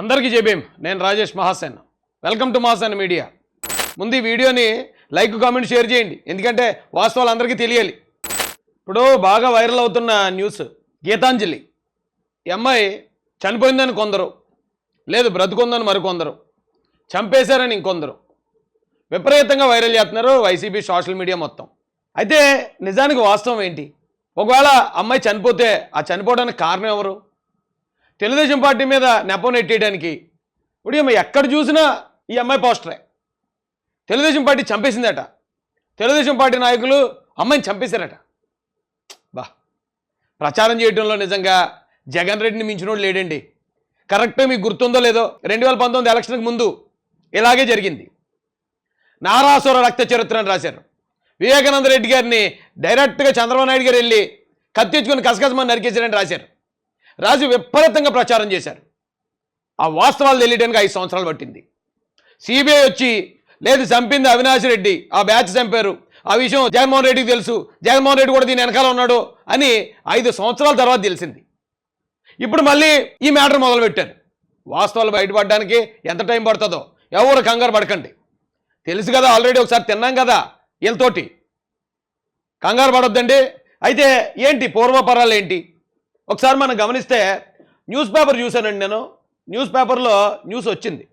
అందరికీ జేబీం నేను Rajesh Mahasen. Welcome to Mahasen media. ముందు ఈ వీడియోని లైక్ కామెంట్ షేర్ చేయండి. ఎందుకంటే వాస్తవాలు అందరికీ తెలియాలి. ఇప్పుడు బాగా వైరల్ అవుతున్న న్యూస్ గీతాంజలి. ఈ అమ్మాయి చనిపోయిందని కొందరు లేదు బ్రతుకుందని మరికొందరు చంపేశారని ఇంకొందరు. విపరీతంగా వైరల్ చేస్తున్నారు వైసీపీ సోషల్ మీడియా మొత్తం. అయితే నిజానికి వాస్తవం ఏంటి? ఒకవేళ అమ్మాయి చనిపోతే ఆ చనిపోవడానికి కారణం ఎవరు? తెలుగుదేశం పార్టీ మీద నెపం నెట్టేయడానికి. ఇప్పుడు ఈమె ఎక్కడ చూసినా ఈ అమ్మాయి పోస్టరే. తెలుగుదేశం పార్టీ చంపేసిందట. తెలుగుదేశం పార్టీ నాయకులు అమ్మాయిని చంపేశారట. బా. ప్రచారం చేయడంలో నిజంగా జగన్ రెడ్డిని మించినోడు లేడండి. కరెక్ట్ మీకు గుర్తుందో లేదో రెండు వేల పంతొమ్మిది ఎలక్షన్కి ముందు ఇలాగే జరిగింది. నారాసుర రక్త చరిత్ర అని రాశారు. వివేకానంద రెడ్డి గారిని డైరెక్ట్గా చంద్రబాబు నాయుడు గారు వెళ్ళి కత్తిచ్చుకుని కసకసమని నరికేశారని రాశారు. రాజు విపరీతంగా ప్రచారం చేశారు. ఆ వాస్తవాలు తెలియడానికి ఐదు సంవత్సరాలు పట్టింది. సిబిఐ వచ్చి లేదు చంపింది అవినాష్ రెడ్డి ఆ బ్యాచ్ చంపారు. ఆ విషయం జగన్మోహన్ రెడ్డికి తెలుసు. జగన్మోహన్ రెడ్డి కూడా దీని వెనకాల ఉన్నాడు అని ఐదు సంవత్సరాల తర్వాత తెలిసింది. ఇప్పుడు మళ్ళీ ఈ మ్యాటర్ మొదలుపెట్టారు. వాస్తవాలు బయటపడడానికి ఎంత టైం పడుతుందో ఎవరు కంగారు పడకండి. తెలుసు కదా ఆల్రెడీ ఒకసారి తిన్నాం కదా వీళ్ళతోటి. కంగారు పడొద్దండి. అయితే ఏంటి పూర్వపరాలు ఏంటి? ఒకసారి మనం గమనిస్తే న్యూస్ పేపర్ చూశానండి నేను. న్యూస్ పేపర్లో న్యూస్ వచ్చింది.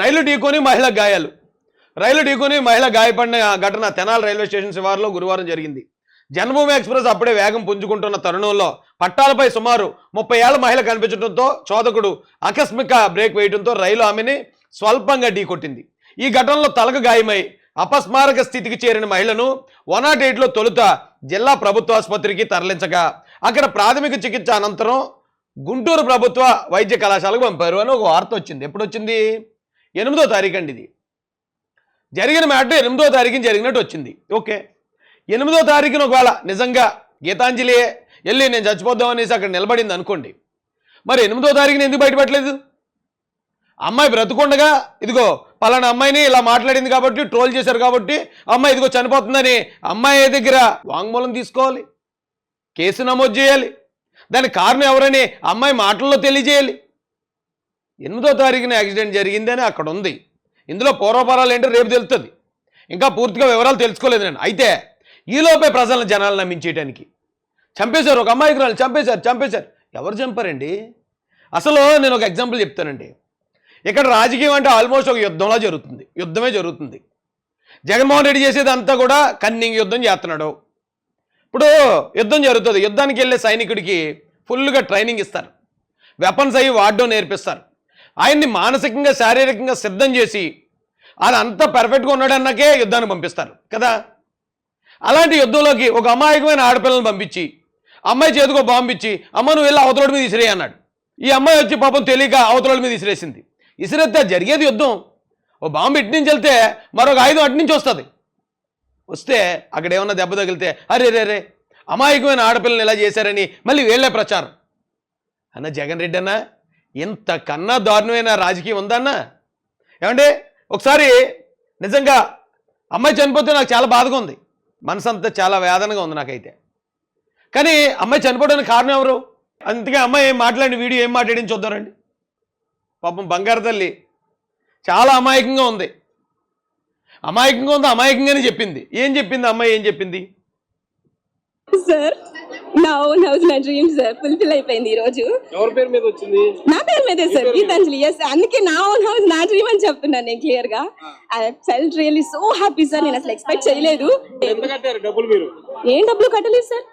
రైలు ఢీకొని మహిళ గాయాలు. రైలు ఢీకొని మహిళ గాయపడిన ఘటన తెనాలి రైల్వే స్టేషన్ శివారులో గురువారం జరిగింది. జన్మభూమి ఎక్స్ప్రెస్ అప్పుడే వేగం పుంజుకుంటున్న తరుణంలో పట్టాలపై సుమారు ముప్పై ఏళ్ళ మహిళ కనిపించడంతో చోదకుడు ఆకస్మిక బ్రేక్ వేయడంతో రైలు ఆమెని స్వల్పంగా ఢీకొట్టింది. ఈ ఘటనలో తలకు గాయమై అపస్మారక స్థితికి చేరిన మహిళను వన్ నాట్ ఎయిట్లో తొలుత జిల్లా ప్రభుత్వ ఆసుపత్రికి తరలించగా అక్కడ ప్రాథమిక చికిత్స అనంతరం గుంటూరు ప్రభుత్వ వైద్య కళాశాలకు పంపారు అని ఒక వార్త వచ్చింది. ఎప్పుడు వచ్చింది? ఎనిమిదో తారీఖు అండి ఇది. జరిగిన మ్యాటర్ ఎనిమిదో తారీఖున జరిగినట్టు వచ్చింది. ఓకే. ఎనిమిదో తారీఖున ఒకవేళ నిజంగా గీతాంజలి వెళ్ళి నేను చచ్చిపోద్దాం అనేసి అక్కడ నిలబడింది అనుకోండి. మరి ఎనిమిదో తారీఖున ఎందుకు బయటపెట్టలేదు అమ్మాయి బ్రతుకుండగా ఇదిగో పలానా అమ్మాయిని ఇలా మాట్లాడింది కాబట్టి ట్రోల్ చేశారు కాబట్టి అమ్మాయి ఇదిగో చనిపోతుందని అమ్మాయి దగ్గర వాంగ్మూలం తీసుకోవాలి. కేసు నమోదు చేయాలి. దానికి కారణం ఎవరని అమ్మాయి మాటల్లో తెలియజేయాలి. ఎనిమిదో తారీఖున యాక్సిడెంట్ జరిగిందని అక్కడ ఉంది. ఇందులో పూర్వపరాలు ఏంటో రేపు తెలుస్తుంది. ఇంకా పూర్తిగా వివరాలు తెలుసుకోలేదు నేను. అయితే ఈలోపే ప్రజలను జనాలు నమ్మించేయడానికి చంపేశారు. ఒక అమ్మాయికి రాళ్ళు చంపేశారు. చంపేశారు. ఎవరు చంపారండి? అసలు నేను ఒక ఎగ్జాంపుల్ చెప్తానండి. ఇక్కడ రాజకీయం అంటే ఆల్మోస్ట్ ఒక యుద్ధంలా జరుగుతుంది. యుద్ధమే జరుగుతుంది. జగన్మోహన్ రెడ్డి చేసేదంతా కూడా కన్నింగ్ యుద్ధం చేస్తున్నాడు. ఇప్పుడు యుద్ధం జరుగుతుంది. యుద్ధానికి వెళ్ళే సైనికుడికి ఫుల్గా ట్రైనింగ్ ఇస్తారు. వెపన్స్ అవి వాడడం నేర్పిస్తారు. ఆయన్ని మానసికంగా శారీరకంగా సిద్ధం చేసి అది అంత పర్ఫెక్ట్గా ఉన్నాడన్నాకే యుద్ధాన్ని పంపిస్తారు. కదా? అలాంటి యుద్ధంలోకి ఒక అమాయకమైన ఆడపిల్లని పంపించి అమ్మాయి చేతికో బాంబు ఇచ్చి అమ్మ నువ్వు వెళ్ళి అవతలోడి మీద ఇసిరే అన్నాడు. ఈ అమ్మాయి వచ్చి పాపం తెలియక అవతలోడి మీద ఇసిరేసింది. ఇసిరేస్తే జరిగేది యుద్ధం. ఓ బాంబు ఇటు నుంచి వెళ్తే మరొక ఆయుధం అటు నుంచి వస్తుంది. వస్తే అక్కడ ఏమన్నా దెబ్బ తగిలితే అరే రే రే అమాయకమైన ఆడపిల్లని ఇలా చేశారని మళ్ళీ వీళ్ళే ప్రచారం. అన్న జగన్ రెడ్డి అన్న ఇంతకన్నా దారుణమైన రాజకీయం ఉందన్నా ఏమండి ఒకసారి నిజంగా అమ్మాయి చనిపోతే నాకు చాలా బాధగా ఉంది. మనసంతా చాలా వేదనగా ఉంది నాకైతే. కానీ అమ్మాయి చనిపోవడానికి కారణం ఎవరు? అందుకే అమ్మాయి ఏం మాట్లాడిన వీడియో ఏం మాట్లాడింది చూద్దారండి పాపం బంగారు తల్లి చాలా అమాయకంగా ఉంది. అమాయకంగా ఉంది? అమాయకంగానే చెప్పింది. ఏం చెప్పింది అమ్మాయి? ఏం చెప్పింది? సార్ నా ఓన్ హౌస్ నా డ్రీమ్ సార్ ఫుల్ఫిల్ అయిపోయింది ఈ రోజు. ఎవరి పేరు మీద వచ్చింది? నా పేరు మీదే సార్ గీతాంజలి. ఎస్ అందుకే నా ఓన్ హౌస్ నా డ్రీమ్ అని చెప్తున్నాను నేను క్లియర్గా. I felt really so happy sir నేను అసలు ఎక్స్పెక్ట్ చేయలేదు. ఏం డబ్బులు కట్టలేదు సార్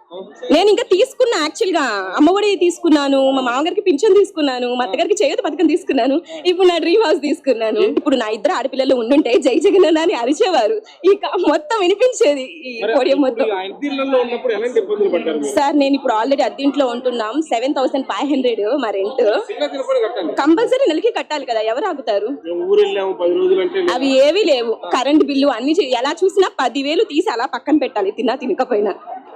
నేను ఇంకా తీసుకున్నా యాక్చువల్గా. అమ్మఒడి తీసుకున్నాను మా మామగారికి పింఛన్ తీసుకున్నాను మా అత్తగారికి చేయూత పథకం తీసుకున్నాను ఇప్పుడు నా డ్రీమ్ హౌస్ తీసుకున్నాను. ఇప్పుడు నా ఇద్దరు ఆడపిల్లలు ఉండుంటే జై జగన్ అని అరిచేవారు. ఇక మొత్తం వినిపించేది ఈ పోడియం మొత్తం? సార్ నేను ఇప్పుడు ఆల్రెడీ అద్దీంట్లో ఉంటున్నాం. సెవెన్ థౌసండ్ ఫైవ్ హండ్రెడ్ మా రెంట్ కంపల్సరీ నెలకి కట్టాలి కదా ఎవరు ఆగుతారు? అవి ఏవి లేవు. కరెంట్ బిల్లు అన్ని ఎలా చూసినా పదివేలు తీసి అలా పక్కన పెట్టాలి తిన్నా తినకపోయినా.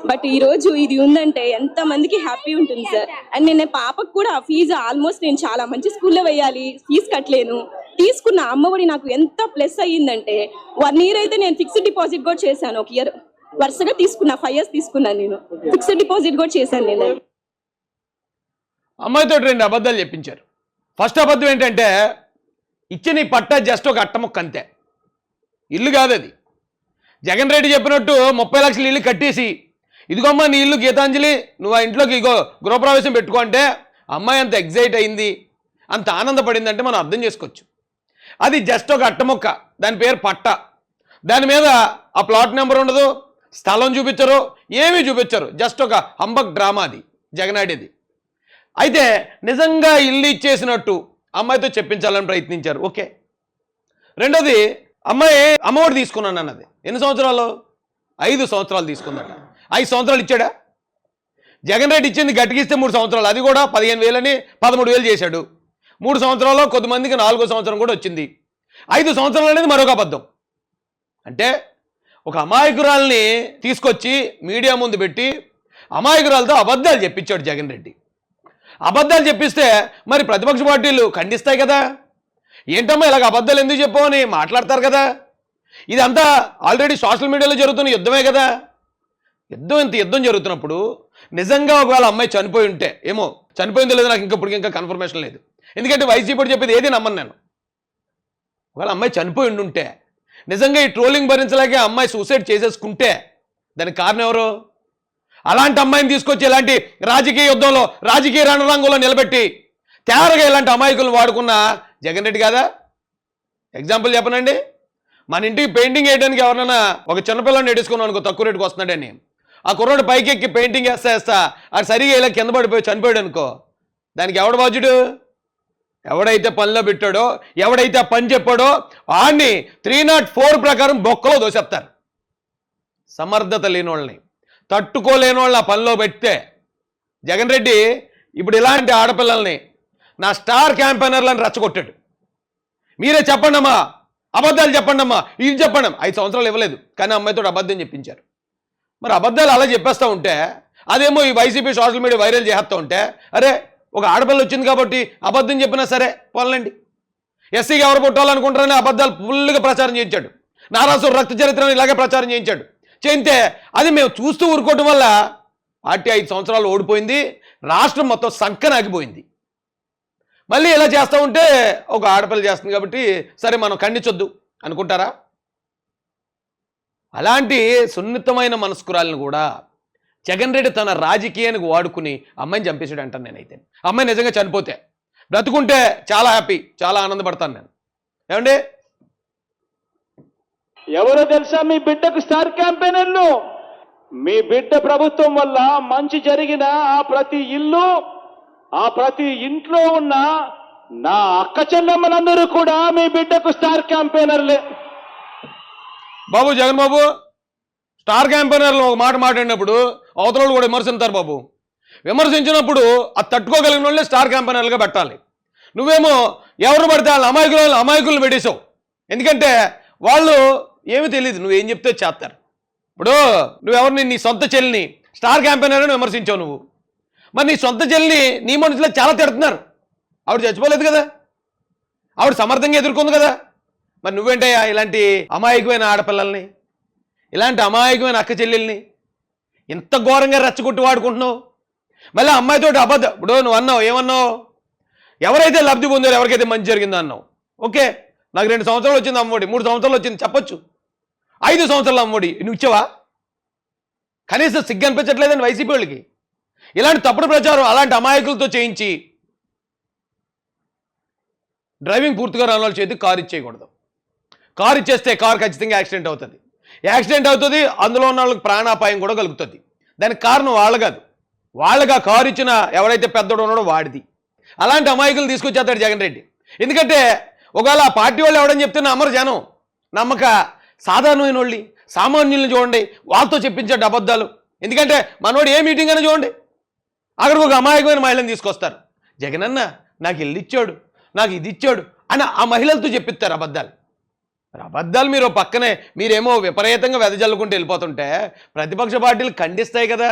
బట్ ఈ రోజు ఇది ఉందంటే ఎంత మందికి హ్యాపీ ఉంటుంది సార్. అండ్ నేను పాపకు కూడా ఫీజు ఆల్మోస్ట్ నేను చాలా మంచి స్కూల్లో వేయాలి ఫీజు కట్టలేను. తీసుకున్న అమ్మఒడి నాకు ఎంత ప్లస్ అయ్యిందంటే వన్ ఇయర్ అయితే నేను ఫిక్స్డ్ డిపాజిట్ కూడా చేశాను. ఒక ఇయర్ వరుసగా తీసుకున్నా ఫైవ్ ఇయర్స్ తీసుకున్నాను నేను. ఫిక్స్డ్ డిపాజిట్ కూడా చేశాను నేను. అమ్మాయితో రెండు అబద్ధాలు చెప్పించారు. ఫస్ట్ అబద్ధం ఏంటంటే ఇచ్చిన ఈ పట్ట జస్ట్ ఒక అట్టముక్క అంతే. ఇల్లు కాదు అది జగన్ రెడ్డి చెప్పినట్టు ముప్పై లక్షల ఇల్లు కట్టేసి ఇదిగోమ్మా నీ ఇల్లు గీతాంజలి నువ్వు ఆ ఇంట్లోకి ఇగో గృహప్రవేశం పెట్టుకో అంటే అమ్మాయి అంత ఎగ్జైట్ అయింది అంత ఆనందపడింది అంటే మనం అర్థం చేసుకోవచ్చు. అది జస్ట్ ఒక అట్టముక్క దాని పేరు పట్ట. దాని మీద ఆ ప్లాట్ నెంబర్ ఉండదు స్థలం చూపించరు ఏమీ చూపించరు జస్ట్ ఒక హంబక్ డ్రామా అది జగనాడిది అయితే నిజంగా ఇల్లు ఇచ్చేసినట్టు అమ్మాయితో చెప్పించాలని ప్రయత్నించారు ఓకే. రెండోది అమ్మాయి అమ్మఒడి తీసుకున్నాను అన్నది ఎన్ని సంవత్సరాలు? ఐదు సంవత్సరాలు తీసుకుందట. ఐదు సంవత్సరాలు ఇచ్చాడా? జగన్ రెడ్డి ఇచ్చింది గట్టిగిస్తే మూడు సంవత్సరాలు. అది కూడా పదిహేను వేలని పదమూడు వేలు చేశాడు. మూడు సంవత్సరాల్లో కొద్దిమందికి నాలుగో సంవత్సరం కూడా వచ్చింది. ఐదు సంవత్సరాలు అనేది మరొక అబద్ధం. అంటే ఒక అమాయకురాల్ని తీసుకొచ్చి మీడియా ముందు పెట్టి అమాయకురాలతో అబద్ధాలు చెప్పించాడు జగన్ రెడ్డి. అబద్ధాలు చెప్పిస్తే మరి ప్రతిపక్ష పార్టీలు ఖండిస్తాయి కదా? ఏంటమ్మా ఇలాగ అబద్ధాలు ఎందుకు చెప్పు అని మాట్లాడతారు కదా? ఇదంతా ఆల్రెడీ సోషల్ మీడియాలో జరుగుతున్న యుద్ధమే కదా. యుద్ధం ఇంత యుద్ధం జరుగుతున్నప్పుడు నిజంగా ఒకవేళ అమ్మాయి చనిపోయి ఉంటే ఏమో చనిపోయిందో లేదో నాకు ఇంకా ఇంకా కన్ఫర్మేషన్ లేదు. ఎందుకంటే వైసీపీ చెప్పేది ఏది నమ్మను నేను. ఒకవేళ అమ్మాయి చనిపోయి ఉండుంటే నిజంగా ఈ ట్రోలింగ్ భరించలేక అమ్మాయి సూసైడ్ చేసేసుకుంటే దానికి కారణం ఎవరు? అలాంటి అమ్మాయిని తీసుకొచ్చి ఇలాంటి రాజకీయ యుద్ధంలో రాజకీయ రణరంగంలో నిలబెట్టి తేరగా ఇలాంటి అమాయకులను వాడుకున్న జగన్ రెడ్డి కాదా ఎగ్జాంపుల్ చెప్పనండి. మన ఇంటికి పెయింటింగ్ వేయడానికి ఎవరైనా ఒక చిన్నపిల్లని ఎడుచుకున్నాను అనుకో తక్కువ రేటుకు వస్తున్నాడని ఆ కుర్రాడు పైకి ఎక్కి పెయింటింగ్ వేస్తా వేస్తా అది సరిగా ఇలా కింద పడిపోయి చనిపోయాడు అనుకో. దానికి ఎవడు బాధ్యుడు? ఎవడైతే పనిలో పెట్టాడో ఎవడైతే ఆ పని చెప్పాడో వాడిని త్రీ నాట్ ఫోర్ ప్రకారం బొక్కలో దోసేస్తారు. సమర్థత లేని వాళ్ళని తట్టుకోలేని వాళ్ళని ఆ పనిలో పెడితే జగన్ రెడ్డి ఇప్పుడు ఇలాంటి ఆడపిల్లల్ని నా స్టార్ క్యాంపెయినర్లను రెచ్చగొట్టాడు. మీరే చెప్పండి అమ్మా అబద్ధాలు చెప్పండి అమ్మా ఇది చెప్పండి. ఐదు సంవత్సరాలు ఇవ్వలేదు. కానీ అమ్మాయితో అబద్ధం చెప్పించారు. మరి అబద్ధాలు అలా చెప్పేస్తూ ఉంటే అదేమో ఈ వైసీపీ సోషల్ మీడియా వైరల్ చేస్తూ ఉంటే అరే ఒక ఆడపిల్ల వచ్చింది కాబట్టి అబద్ధం చెప్పినా సరే పోలండి ఎస్సీకి ఎవరు పుట్టాలనుకుంటారని అబద్ధాలు ఫుల్గా ప్రచారం చేయించాడు. నారాసు రక్త చరిత్రను ఇలాగే ప్రచారం చేయించాడు. చేయితే అది మేము చూస్తూ ఊరుకోవటం వల్ల పార్టీ ఐదు సంవత్సరాలు ఓడిపోయింది. రాష్ట్రం మొత్తం సంకనాగిపోయింది. మళ్ళీ ఇలా చేస్తూ ఉంటే ఒక ఆడపిల్ల చేస్తుంది కాబట్టి సరే మనం ఖండించొద్దు అనుకుంటారా? అలాంటి సున్నితమైన మనస్కురాలను కూడా జగన్ రెడ్డి తన రాజకీయానికి వాడుకుని అమ్మాయిని చంపేసాడు అంటాను నేనైతే. అమ్మాయి నిజంగా చనిపోతే బ్రతుకుంటే చాలా హ్యాపీ చాలా ఆనందపడతాను నేను. ఏమండి? ఎవరో తెలుసా మీ బిడ్డకు స్టార్ క్యాంపెయినర్లు మీ బిడ్డ ప్రభుత్వం వల్ల మంచి జరిగిన ఆ ప్రతి ఇల్లు ఆ ప్రతి ఇంట్లో ఉన్న నా అక్క చెల్లెమ్మలందరూ కూడా మీ బిడ్డకు స్టార్ క్యాంపెయినర్లే. బాబు జగన్ బాబు స్టార్ క్యాంపెయినర్లు ఒక మాట మాట్లాడినప్పుడు అవతల వాళ్ళు కూడా విమర్శించారు బాబు. విమర్శించినప్పుడు అది తట్టుకోగలిగిన వాళ్ళే స్టార్ క్యాంపెయినర్లుగా పెట్టాలి. నువ్వేమో ఎవరు పడితే వాళ్ళ అమాయకులు అమాయకులను పెట్టేశావు. ఎందుకంటే వాళ్ళు ఏమీ తెలియదు నువ్వేం చెప్తే చేస్తారు. ఇప్పుడు నువ్వెవరిని నీ సొంత చెల్లిని స్టార్ క్యాంపెయినర్ అని విమర్శించావు నువ్వు. మరి నీ సొంత చెల్లిని నీ మనుషులు చాలా తిడుతున్నారు. ఆవిడ చచ్చిపోలేదు కదా. ఆవిడ సమర్థంగా ఎదుర్కొంది కదా. మరి నువ్వేంటయ్యా ఇలాంటి అమాయకమైన ఆడపిల్లల్ని ఇలాంటి అమాయకమైన అక్క చెల్లెల్ని ఇంత ఘోరంగా రెచ్చగొట్టి వాడుకుంటున్నావు? మళ్ళీ అమ్మాయితో అబద్ధం. ఇప్పుడు నువ్వు అన్నావు ఏమన్నావు? ఎవరైతే లబ్ధి పొందారో ఎవరికైతే మంచి జరిగిందో అన్నావు. ఓకే నాకు రెండు సంవత్సరాలు వచ్చింది అమ్మఒడి మూడు సంవత్సరాలు వచ్చింది చెప్పొచ్చు. ఐదు సంవత్సరాలు అమ్మఒడి నువ్వు ఇచ్చావా? కనీసం సిగ్గు అనిపించట్లేదని వైసీపీ వాళ్ళకి. ఇలాంటి తప్పుడు ప్రచారం అలాంటి అమాయకులతో చేయించి డ్రైవింగ్ పూర్తిగా రాని వాళ్ళ చేతికి కారు ఇచ్చేయకూడదు. కారు ఇచ్చేస్తే కారు ఖచ్చితంగా యాక్సిడెంట్ అవుతుంది. యాక్సిడెంట్ అవుతుంది అందులో ఉన్న వాళ్ళకి ప్రాణాపాయం కూడా కలుగుతుంది. దానికి కారణం వాళ్ళు కాదు వాళ్ళగా కారు ఇచ్చిన ఎవరైతే పెద్దోడు ఉన్నాడో వాడిది. అలాంటి అమాయకులు తీసుకొచ్చేస్తాడు జగన్ రెడ్డి. ఎందుకంటే ఒకవేళ ఆ పార్టీ వాళ్ళు ఎవడని చెప్తే నమ్మరు జనం. నమ్మక సాధారణమైన వాళ్ళు సామాన్యుల్ని చూడండి. వాళ్ళతో చెప్పించాడు అబద్ధాలు. ఎందుకంటే మనోడు ఏ మీటింగ్ అయినా చూడండి. అక్కడికి ఒక అమాయకమైన మహిళను తీసుకొస్తారు. జగనన్న నాకు ఇల్లు ఇచ్చాడు నాకు ఇది ఇచ్చాడు అని ఆ మహిళలతో చెప్పిస్తారు అబద్ధాలు. అబద్ధాలు మీరు పక్కనే మీరేమో విపరీతంగా వెదజల్లుకుంటూ వెళ్ళిపోతుంటే ప్రతిపక్ష పార్టీలు ఖండిస్తాయి కదా.